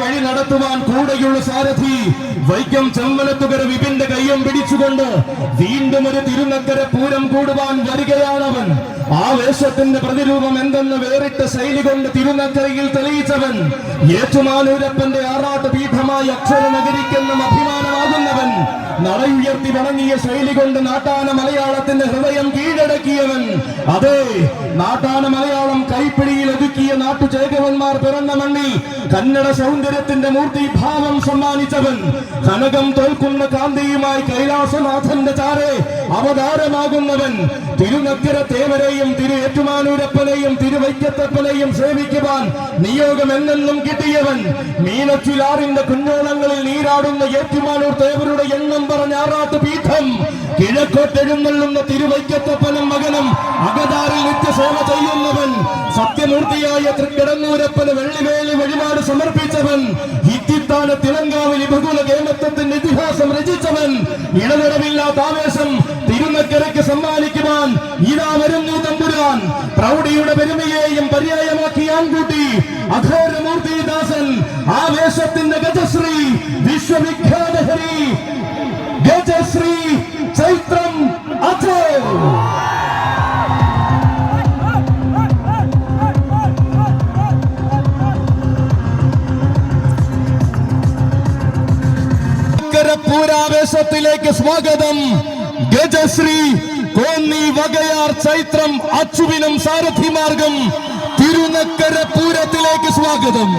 പടയാളിയുള്ള സാരഥി വൈക്കം ചെമ്മലത്തുകര വിപിന്റെ കയ്യം പിടിച്ചുകൊണ്ട് വീണ്ടും ഒരു തിരുനക്കര പൂരം കൂടുവാൻ വരികയാണവൻ. ആവേശത്തിന്റെ പ്രതിരൂപം എന്തെന്ന് വേറിട്ട ശൈലി കൊണ്ട് തിരുനക്കരയിൽ തെളിയിച്ചവൻ. ഏറ്റുമാനൂരപ്പന്റെ ആറാട്ട് അക്ഷര നഗരിക്കെന്നും അഭിമാനമാകുന്നവൻ. നടയുയർത്തി വണങ്ങിയ ശൈലി കൊണ്ട് നാട്ടാന മലയാളത്തിന്റെ ഹൃദയം കീഴടക്കിയവൻ. അതെ നാട്ടാന മലയാളം കൈപ്പിടിയിൽ ഒതുക്കിയ നാട്ടു നാട്ടുചേകവന്മാർ പിറന്ന മണ്ണിൽ കന്നഡ സൗന്ദര്യത്തിന്റെ മൂർത്തി ഭാവം സമ്മാനിച്ചവൻ കനകം തോൽക്കുന്ന കാന്തിയുമായി കൈലാസനാഥന്റെ ചാരെ അവതാരമാകുന്നവൻ തിരുനക്കര തേവരെയും തിരു ഏറ്റുമാനൂരപ്പനെയും തിരുവൈക്കത്തപ്പനെയും സേവിക്കുവാൻ നിയോഗം എന്നെന്നും കിട്ടിയവൻ മീനച്ചിലാറിന്റെ കുഞ്ഞോളങ്ങളിൽ നീരാടുന്ന ഏറ്റുമാനൂർ തേവരുടെ എണ്ണം പറഞ്ഞ ആറാട്ട് പീഠം കിഴക്കോട്ടെഴുന്നള്ളുന്ന തിരുവൈക്കത്തപ്പനും മകനും അകതാറിൽ നിത്യസേവ സത്യമൂർത്തിയായ തൃക്കിടങ്ങൂരപ്പന് വെള്ളിവേലി വഴിപാട് സമർപ്പിച്ചവൻ ഹിത്തിത്താന തിളങ്കാവിൽ ബഹുല കേമത്വത്തിന്റെ ഇതിഹാസം രചിച്ചവൻ ഇടനിടമില്ലാത്ത ആവേശം തിരുനക്കരയ്ക്ക് സമ്മാനിക്കുവാൻ ഇതാ വരുന്നു തമ്പുരാൻ. പ്രൗഢിയുടെ പെരുമയെയും പര്യായമാക്കി ആൺകുട്ടി അഘോരമൂർത്തിദാസൻ ആവേശത്തിന്റെ ഗജശ്രീ വിശ്വവിഖ്യാത ഹരി ഗജശ്രീ ചൈത്രം പൂരാവേശത്തിലേക്ക് സ്വാഗതം. ഗജശ്രീ കോന്നി വകയാർ ചൈത്രം അച്ചുവിനും സാരഥി മാർഗം തിരുനക്കര പൂരത്തിലേക്ക് സ്വാഗതം.